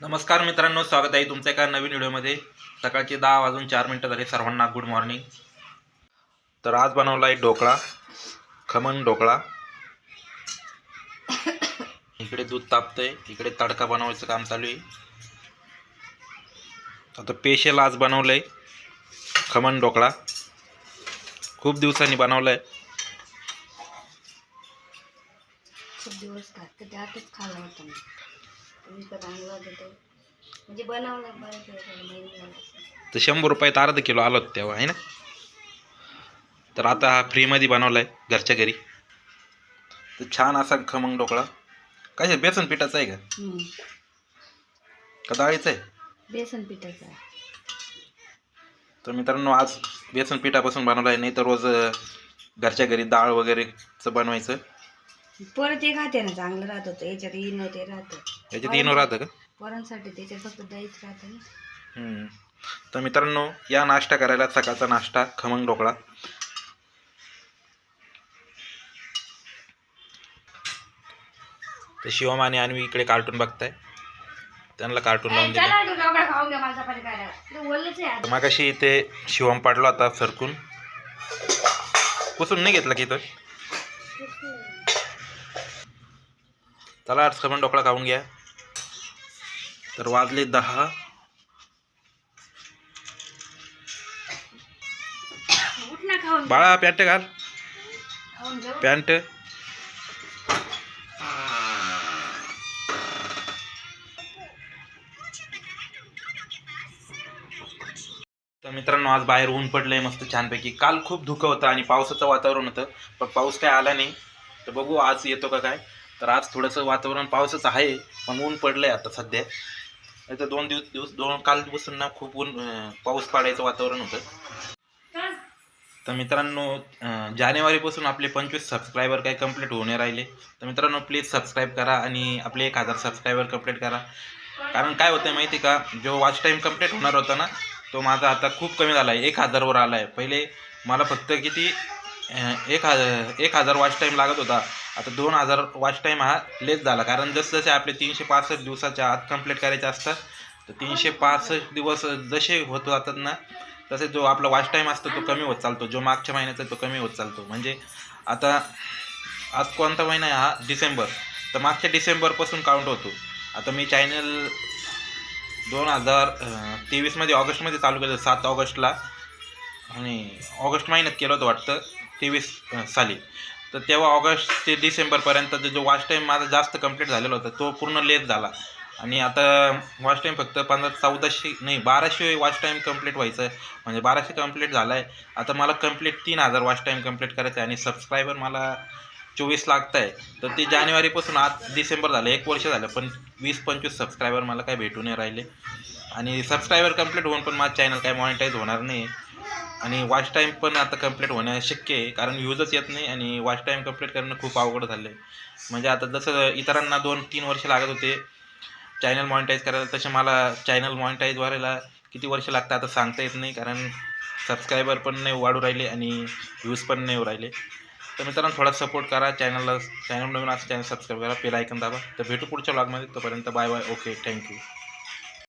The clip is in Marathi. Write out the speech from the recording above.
नमस्कार मित्रांनो स्वागत आहे तुमच्या एका नवीन व्हिडिओमध्ये. सकाळचे दहा वाजून चार मिनटं झाले सर्वांना गुड मॉर्निंग तर आज बनवला आहे ढोकळा खमण ढोकळा. इकडे दूध तापतंय इकडे तडका बनवायचं काम चालू आहे. आता पेशल आज बनवलं आहे खमण ढोकळा. खूप दिवसांनी बनवलं आहे खूप दिवस खात त्यातच विकत आणला म्हणजे बनवलं महिने झाले. तर शंभर रुपयात अर्धा किलो आलो होतं तेव्हा आहे ना? तर आता हा फ्रीमध्ये बनवला आहे घरच्या घरी. तर छान असा खमंग ढोकळा. काय बेसन पिठाचा आहे का. का डाळीचा आहे? बेसन पिठाचा आहे. तर मित्रांनो आज बेसन पिठापासून बनवला आहे. नाही तर रोज अं, घरच्या घरी डाळ वगैरेचं बनवायचं. परत ते खाते ना चांगलं राहत होतं. याच्यात इनो ते राहतं. याच्यात इनो राहतं का? पोरांसाठी त्याच्यात फक्त दहीच राहतं ना. हम्म. तर मित्रांनो या नाश्ता करायला सकाळचा नाश्ता खमंग ढोकळा. तर शिवम आणि अन्वी इकडे कार्टून बघताय. त्यांना कार्टून लावून दिलं. चला तू लवकर खाऊन घ्या मला चपाती करायला तू बोललंच आहे तर मागाशी इथे शिवम पडला होता सरकून. पुसून नाही घेतला की इथं चला आज खमण ढोकळा खाऊन घ्या. तर वाजले दहा. बाळा पॅन्ट घाल. पॅन्ट. तर मित्रांनो आज बाहेर ऊन पडलंय मस्त छानपैकी. काल खूप धुकं होतं आणि पावसाचं वातावरण होतं पण पाऊस काय आला नाही. तर बघू आज येतो का काय. तर आज थोडंसं वातावरण पावसाचं आहे पण ऊन पडलंय आता सध्या. तर दोन दिवस दिवस दोन काल दिवस ना खूप ऊन पाऊस पाडायचं वातावरण होतं. तर मित्रांनो जानेवारीपासून आपले पंचवीस सबस्क्रायबर काही कंप्लीट होणे राहिले. तर मित्रांनो प्लीज सबस्क्राईब करा आणि आपले एक हजार सबस्क्रायबर कंप्लीट करा. कारण काय होतं माहिती आहे का जो वॉच टाईम कंप्लीट होणार होता ना तो माझा आता खूप कमी झाला आहे एक हजारवर आला आहे पहिले मला फक्त किती एक हजार एक हजार वॉच टाईम लागत होता. आता दोन हजार वॉच टाईम हा लेस झाला. कारण जसजसे आपले तीनशे पासष्ट दिवसाच्या आत कंप्लीट करायचे असतात तर तीनशे पासष्ट दिवस जसे होत जातात ना तसे जो आपला वॉच टाईम असतो तो कमी होत चालतो. जो मागच्या महिन्याचा तो कमी होत चालतो. म्हणजे आता आज कोणता महिना आहे हा? डिसेंबर. तर मागच्या डिसेंबरपासून काउंट होतो. आता मी चॅनल दोन हजार तेवीसमध्ये ऑगस्टमध्ये चालू केलं सात ऑगस्टला. आणि ऑगस्ट महिन्यात केलं होतं वाटतं. तेवीस साली. तर तेव्हा ऑगस्ट ते डिसेंबरपर्यंत जो वॉच टाईम माझा जास्त कंप्लीट झालेला होता तो पूर्ण लेट झाला. आणि आता वॉच टाईम फक्त पंधरा चौदाशे नाही बाराशे वॉच टाईम कंप्लीट व्हायचं आहे. म्हणजे बाराशे कंप्लीट झाला आहे आता मला कंप्लीट तीन हजार वॉच टाईम कंप्लीट करायचं आहे आणि सबस्क्रायबर मला चोवीस लागत आहे तर ते जानेवारीपासून आज डिसेंबर झालं एक वर्ष झालं पण वीस पंचवीस सबस्क्रायबर मला काय भेटू नाही राहिले. आणि सबस्क्रायबर कंप्लीट होऊन पण माझं चॅनल काय मॉनिटाईज होणार नाही. आणि वॉच टाईम पण आता कंप्लीट होणं शक्य आहे कारण व्ह्यूजच येत नाही आणि वॉच टाईम कंप्लीट करणं खूप अवघड झालं आहे म्हणजे आता जसं इतरांना दोन तीन वर्ष लागत होते चॅनल मॉनिटाईज करायला तसे मला चॅनल मॉनिटाईज व्हायला किती वर्ष लागतं आता सांगता येत नाही कारण सबस्क्रायबर पण नाही वाढू राहिले आणि व्ह्यूज पण नाही राहिले. तर मित्रांनो थोडा सपोर्ट करा चॅनलला चॅनल नवीन असं चॅनल सबस्क्राईब करा पेल ऐकन दाबा. तर भेटू पुढच्या ब्लॉगमध्ये तोपर्यंत बाय बाय ओके थँक्यू